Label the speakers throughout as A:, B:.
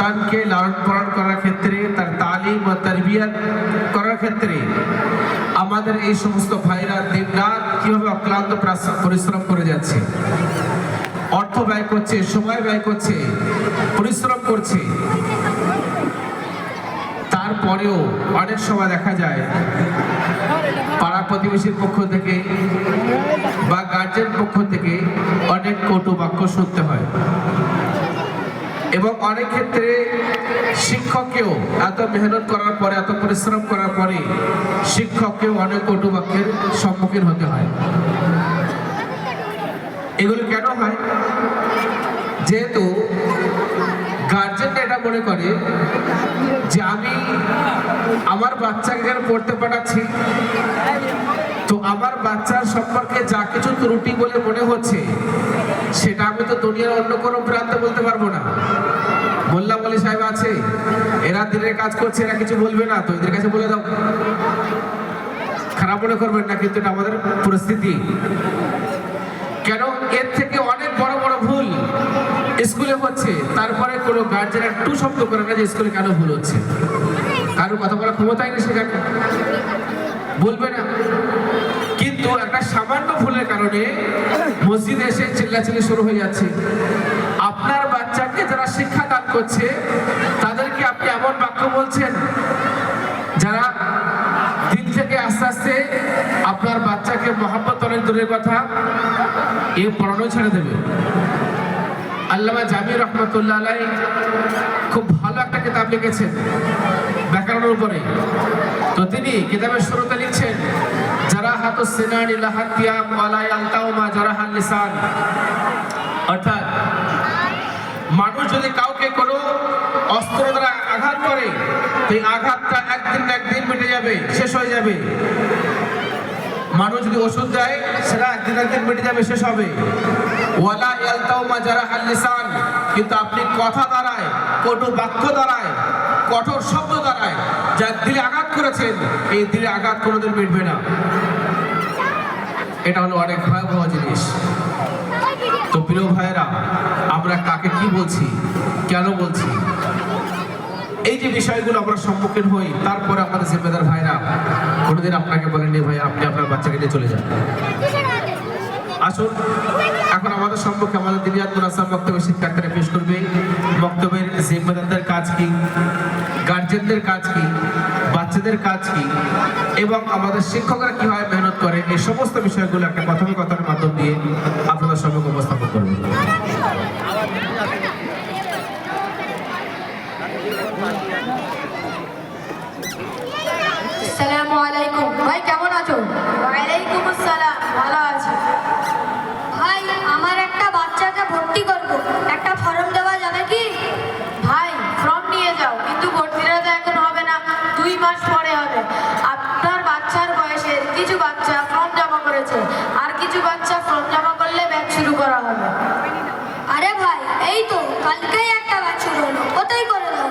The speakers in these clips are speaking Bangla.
A: সন্তানকে লালন পালন করার ক্ষেত্রে, তার তালিম ও তরবিয়ত করার ক্ষেত্রে আমাদের এই সমস্ত ভাইরা দিন রাত কীভাবে অক্লান্ত পরিশ্রম করে যাচ্ছে? অর্থ ব্যয় করছে, সময় ব্যয় করছে, পরিশ্রম করছে। তারপরেও অনেক সময় দেখা যায়, পাড়া প্রতিবেশীর পক্ষ থেকে বা গার্জেন পক্ষ থেকে অনেক কটু বাক্য শুনতে হয়। এবং অনেক ক্ষেত্রে শিক্ষককেও এত মেহনত করার পরে, এত পরিশ্রম করার পরে শিক্ষককেও অনেক কটু বাক্যের সম্মুখীন হতে হয়। এগুলো কেন হয়? যেহেতু গার্জেন এটা মনে করে যে আমি আমার বাচ্চাকে পড়তে পাঠাচ্ছি, তো আমার বাচ্চার সম্পর্কে যা কিছু ত্রুটি বলে মনে হচ্ছে সেটা আমি তো দুনিয়ার অন্য কোনো প্রান্তে বলতে পারব না। মোল্লা বলি সাহেব আছে, এরা দিনের কাজ করছে, এরা কিছু বলবে না, তো এদের কাছে বলে দাও। খারাপ মনে করবেন না, কিন্তু এটা আমাদের পরিস্থিতি। কেন? এর থেকে অনেক বড় বড় ভুল স্কুলে হচ্ছে, তারপরে কোনো গার্জেন একটু শব্দ করে না যে স্কুলে কেন ভুল হচ্ছে। কারও কথা বলার ক্ষমতাই নেই সেখানে। বলবে না। কিন্তু একটা সামান্য ভুলের কারণে মসজিদে এসে চিল্লাচিল্লি শুরু হয়ে যাচ্ছে। আপনার বাচ্চাকে যারা শিক্ষা দান করছে, তাদেরকে আপনি এমন বাক্য বলছেন, যারা দিন থেকে আস্তে আস্তে আপনার বাচ্চাকে মহাব্বত অনেক দূরের কথা, এ পড়ানো ছেড়ে দেবে। আল্লামা জামি রহমতুল্লাহ আলাই খুব ভালো একটা কিতাব লিখেছেন ব্যাকরণের উপরে। তো তিনি কিতাবের শুরুতে লিখছেন অর্থাৎ, মানুষ যদি কাউকে কোনো অস্ত্র আঘাত করে আঘাতটা একদিন যাবে, শেষ হয়ে যাবে। মানুষ যদি ওষুধ দেয়, সেটা একদিন একদিন মিটে যাবে, শেষ হবে। কিন্তু আপনি কথা দ্বারায়, কটু বাক্য দ্বারায়, কঠোর শব্দ দ্বারায় যা দিলে আঘাত করেছেন, এই দিলে আঘাত কোনোদিন মিটবে না। এটা হলো অনেক ভয়াবহ জিনিস। তো প্রিয় ভাইয়েরা, আমরা কাকে কি বলছি, কেন বলছি? এই যে বিষয়গুলো আমরা সম্মুখীন হই, তারপরে আমাদের জিম্মেদার ভাইরা, কোনোদিন আপনাকে বলেননি, ভাই, আপনি আপনার বাচ্চাকে নিয়ে চলে যান। আসুন, এখন আমাদের সম্মুখে আমাদের দিনিয়াতুল আসাম বক্তব্য শিক্ষার্থীরা পেশ করবে। বক্তব্যের জিম্মেদারদের কাজ কি, গার্জেনদের কাজ কি বাচ্চাদের কাজ কি? এবং আমাদের শিক্ষকরা কীভাবে মেহনত করে? এই সমস্ত বিষয়গুলো একটা প্রথম কথার মাধ্যম দিয়ে আপনাদের সম্মুখে উপস্থাপন করবে
B: আসসালামু আলাইকুম ভাই কেমন আছো ওয়ালাইকুম আসসালাম ভালো আছি ভাই আমার একটা বাচ্চাকে ভর্তি করব একটা ফর্ম দেওয়া যাবে কি ভাই ফর্ম নিয়ে যাও কিন্তু ভর্তিটা তো এখন হবে না দুই মাস পরে হবে। আপনার বাচ্চার বয়সের কিছু বাচ্চা ফর্ম জমা করেছে। আর কিছু বাচ্চা ফর্ম জমা করলে ব্যাচ শুরু করা হবে। আরে ভাই, এই তো, কালকেই একটা ব্যাচ শুরু হলো। ওটাই করে দাও।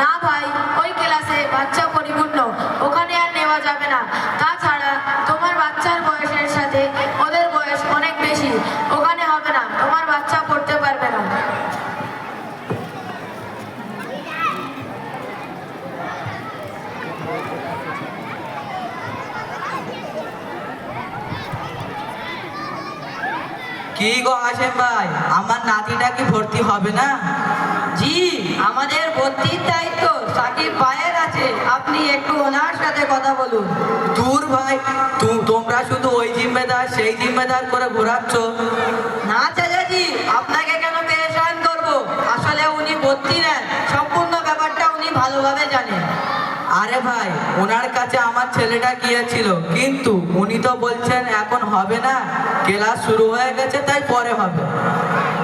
B: না। ভাই, ওই ক্লাসে বাচ্চা পরিপূর্ণ। ওখানে আর নেওয়া যাবে না। তাছাড়া তোমার বাচ্চার বয়সের সাথে ওদের বয়স অনেক বেশি ওখানে হবে না তোমার বাচ্চা পড়তে পারবে না
C: কি গো আসেন ভাই? আমার নাতিটা কি ভর্তি হবে না?
D: জি আমাদের ভর্তির দায়িত্ব সাকিব ভাইয়ের আছে। আপনি একটু ওনার সাথে কথা বলুন।
C: দূর ভাই তু- তোমরা শুধু ওই জিম্মেদার সেই জিম্মেদার করে ঘোরাচ্ছ।
D: না চাচাজি আপনাকে কেন পেরেশান করব? আসলে উনি ভর্তি নেন সম্পূর্ণ ব্যাপারটা উনি ভালোভাবে জানেন।
C: আরে ভাই, ওনার কাছে আমার ছেলেটা গিয়েছিল, কিন্তু উনি তো বলছেন এখন হবে না, ক্লাস শুরু হয়ে গেছে, তাই পরে হবে।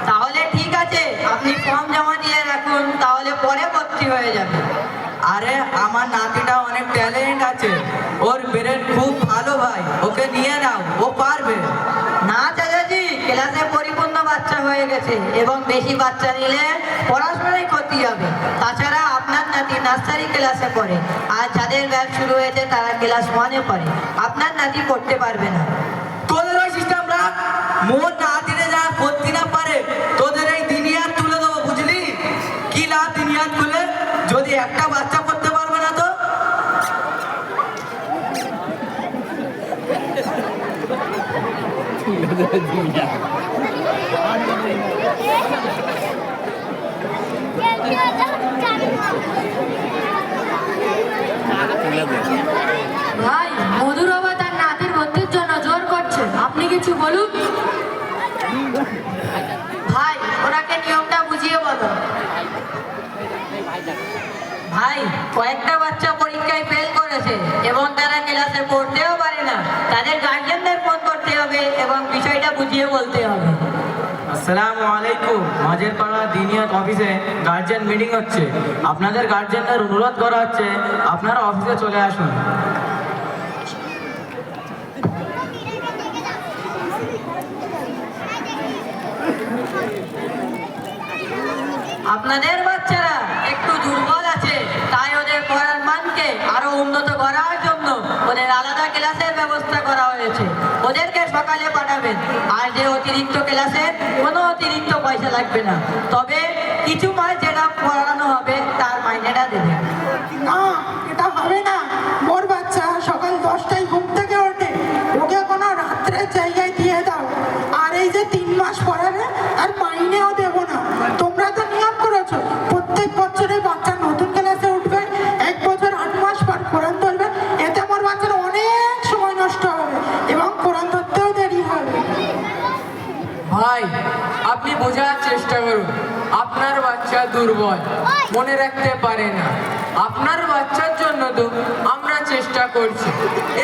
D: তাহলে ঠিক আছে, আপনি ফর্ম জমা দিয়ে রাখুন, তাহলে পরে ভর্তি হয়ে যাবে।
C: আরে, আমার নাতিটা অনেক ট্যালেন্ট আছে, ওর ব্রেন খুব ভালো ভাই, ওকে নিয়ে নাও, ও পারবে।
D: না চাচাজি, ক্লাসে পরিপূর্ণ বাচ্চা হয়ে গেছে এবং বেশি বাচ্চা নিলে পড়াশোনায় ক্ষতি হবে। তাছাড়া আপনার নাতি নার্সারি ক্লাসে পড়ে। আর যাদের ব্যাচ শুরু হয়েছে তারা ক্লাস ওয়ানে পড়ে। আপনার নাতি পড়তে পারবে না।
C: তোদের ওই সিস্টেম রাখ মোর না দিলে যা ভর্তি না পারে তোদের এই দিনই আর তুলে দেবো বুঝলি? কি লাভ
E: দিনিয়াত খুলে যদি একটা বাচ্চা করতে পারবে না তো?
F: ভাই মধুর বাবা তার নাতির ভর্তির জন্য জোর করছে বলুন
D: ভাই ওনাকে নিয়মটা বুঝিয়ে বলো। ভাই কয়েকটা বাচ্চা পরীক্ষায় ফেল করেছে এবং তারা ক্লাসে পড়তেও পারে না। তাদের গার্জেনদের ফোন করতে হবে এবং বিষয়টা বুঝিয়ে বলতে হবে।
E: আসসালামু আলাইকুম। মাঝের পাড়া দিনিয়াত অফিসে গার্জেন মিটিং হচ্ছে। আপনাদের গার্জেনদের অনুরোধ করা হচ্ছে আপনারা অফিসে চলে আসুন।
D: আপনাদের বাচ্চারা একটু দুর্বল আছে, তাই ওদের পড়ার মানকে আরও উন্নত করার জন্য ওদের আলাদা ক্লাসের ব্যবস্থা করা হয়েছে। ওদেরকে সকালে পাঠাবেন। আর যে অতিরিক্ত ক্লাসে কোনো অতিরিক্ত পয়সা লাগবে না। তবে কিছু মাস যেটা পড়ানো হবে, তার মাইনেটা দেবেন।
G: না, এটা হবে না।
H: বোঝার চেষ্টা করুন। আপনার বাচ্চা দুর্বল, মনে রাখতে পারে না। আপনার বাচ্চার জন্য তো আমরা চেষ্টা করছি।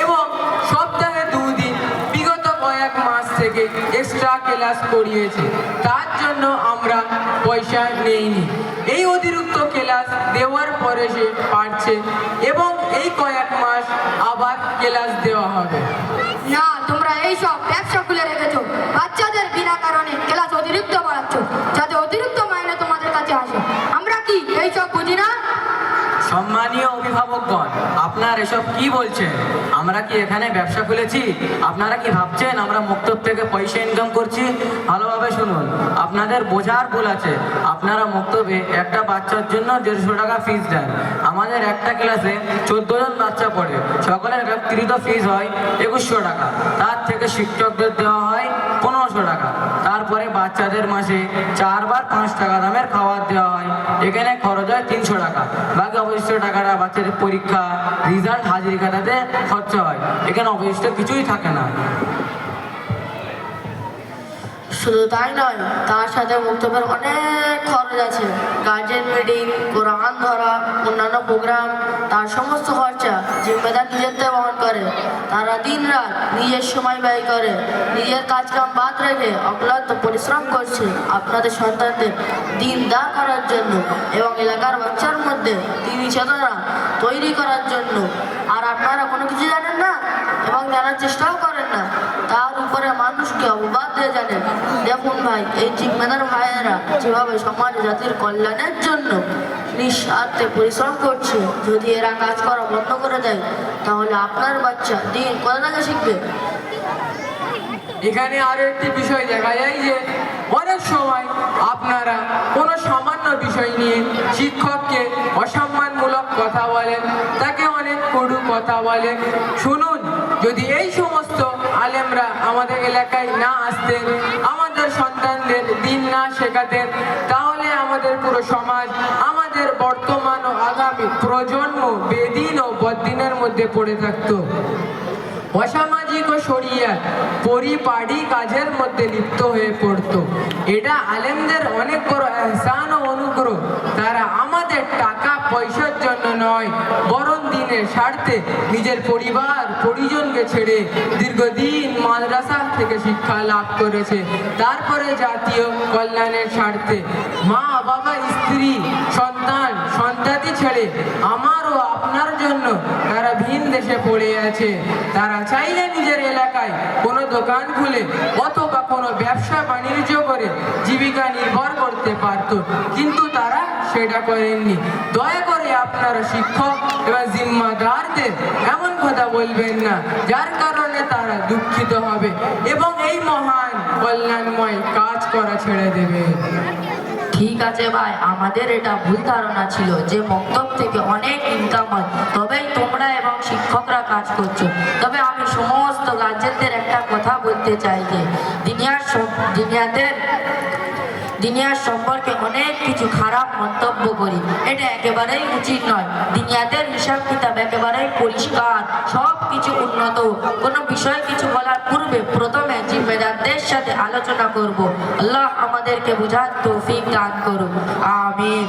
H: এবং সপ্তাহে দুদিন, বিগত কয়েক মাস থেকে এক্সট্রা ক্লাস করিয়েছে। তার জন্য আমরা পয়সা নেইনি। এই অতিরিক্ত ক্লাস দেওয়ার পরে সে পারছে এবং এই কয়েক মাস আবার ক্লাস দেওয়া হবে।
F: না তোমরা এইসব ব্যবসা খুলে রেখেছো। বাচ্চাদের বিনা কারণে ক্লাস অতিরিক্ত বাড়াচ্ছ যাতে অতিরিক্ত মাইনে তোমাদের কাছে আসে। আমরা কি এই সব বুঝি না
E: সম্মানীয় অভিভাবকগণ, আপনার এসব কি বলছেন আমরা কি এখানে ব্যবসা খুলেছি? আপনারা কি ভাবছেন আমরা মুক্তব থেকে পয়সা ইনকাম করছি? ভালোভাবে শুনুন, আপনাদের বোঝার ভুল আছে। আপনারা মুক্তবে একটা বাচ্চার জন্য দেড়শো টাকা ফিস দেন। আমাদের একটা ক্লাসে চোদ্দ জন বাচ্চা পড়ে। সকলের ব্যক্তিগত ফিস হয় একুশশো টাকা। তার থেকে শিক্ষকদের দেওয়া হয় পনেরোশো টাকা। বাচ্চাদের মাসে চারবার পাঁচ টাকা দামের খাবার দেওয়া হয়। এখানে খরচ হয় তিনশো টাকা। বাকি অবশিষ্ট টাকাটা বাচ্চাদের পরীক্ষা রিজাল্ট হাজিরি খাতাতে খরচা হয়। এখানে অবশিষ্ট কিছুই থাকে না।
F: শুধু তাই নয়, তার সাথে মুক্তবের অনেক খরচ আছে। গার্জেন মিটিং, কোরআন ধরা, অন্যান্য প্রোগ্রাম, তার সমস্ত খরচা জিম্মেদার নিজেরতে বহন করে। তারা দিন রাত নিজের সময় ব্যয় করে, নিজের কাজকাম বাদ রেখে অক্লান্ত পরিশ্রম করছে আপনাদের সন্তানদের দিন দা করার জন্য এবং এলাকার বাচ্চার মধ্যে তিনি চেতনা তৈরি করার জন্য। আর আপনারা কোনো কিছু জানেন না? জানার চেষ্টাও করেন না। তার উপরে মানুষকে অবাদ দিয়ে জানেন। দেখুন ভাই, এই জিম্মেদার ভাইয়েরা যেভাবে সমাজ জাতির কল্যাণের জন্য নিঃস্বার্থে পরিশ্রম করছে, যদি এরা কাজ করা বন্ধ করে দেয়, তাহলে আপনার বাচ্চা দিন কোথা থেকে শিখবে?
H: এখানে আরও একটি বিষয় দেখা যায় যে, অনেক সময় আপনারা কোনো সামান্য বিষয় নিয়ে শিক্ষককে অসম্মানমূলক কথা বলেন, তাকে অনেক কড়ু কথা বলেন। শুনুন। যদি এই সমস্ত আলেমরা আমাদের এলাকায় না আসতেন, আমাদের সন্তানদের দিন না শেখাতেন, তাহলে আমাদের পুরো সমাজ, আমাদের বর্তমান ও আগামী প্রজন্ম বেদিন ও বদিনের মধ্যে পড়ে থাকতো। অসামাজিক ও শরিয়া পরিপাড়ি কাজের মধ্যে লিপ্ত হয়ে পড়তো। এটা আলেমদের অনেক বড় এহসান ও অনুগ্রহ। তারা আমাদের টাকা পয়সার জন্য নয়, বরং দিনের স্বার্থে নিজের পরিবার, পরিজনকে ছেড়ে দীর্ঘদিন মাদ্রাসা থেকে শিক্ষা লাভ করেছে। তারপরে জাতীয় কল্যাণের স্বার্থে মা বাবা স্ত্রী, সন্তান সন্তাতি ছেড়ে আমার ও আপনার জন্য তারা ভিন দেশে পড়ে আছে। তারা চাইলে নিজের এলাকায় কোনো দোকান খুলে অথবা কোনো ব্যবসা বাণিজ্য করে জীবিকা নির্ভর করতে পারত। কিন্তু তারা সেটা করেননি। দয়া করে আপনারা শিক্ষক এবং জিম্মাদারদের এমন কথা বলবেন না, যার কারণে তারা দুঃখিত হবে এবং এই মহান কল্যাণময় কাজ করা ছেড়ে দেবে।
I: ঠিক আছে ভাই, আমাদের এটা ভুল ধারণা ছিল যে মক্তব থেকে অনেক ইনকাম হয়। তবেই তোমরা এবং শিক্ষকরা কাজ করছ। তবে আমি সমস্ত গার্জেনদের একটা কথা বলতে চাই যে, দুনিয়ার সব দুনিয়াদের দুনিয়ার সম্পর্কে অনেক কিছু খারাপ মন্তব্য করি। এটা একেবারেই উচিত নয়। দুনিয়াদের হিসাব কিতাব একেবারেই পরিষ্কার। সব কিছু উন্নত। কোনো বিষয় কিছু বলার পূর্বে প্রথমে জিম্মেদারদের সাথে আলোচনা করব। আল্লাহ আমাদেরকে বোঝার তৌফিক দান করুন। আমিন।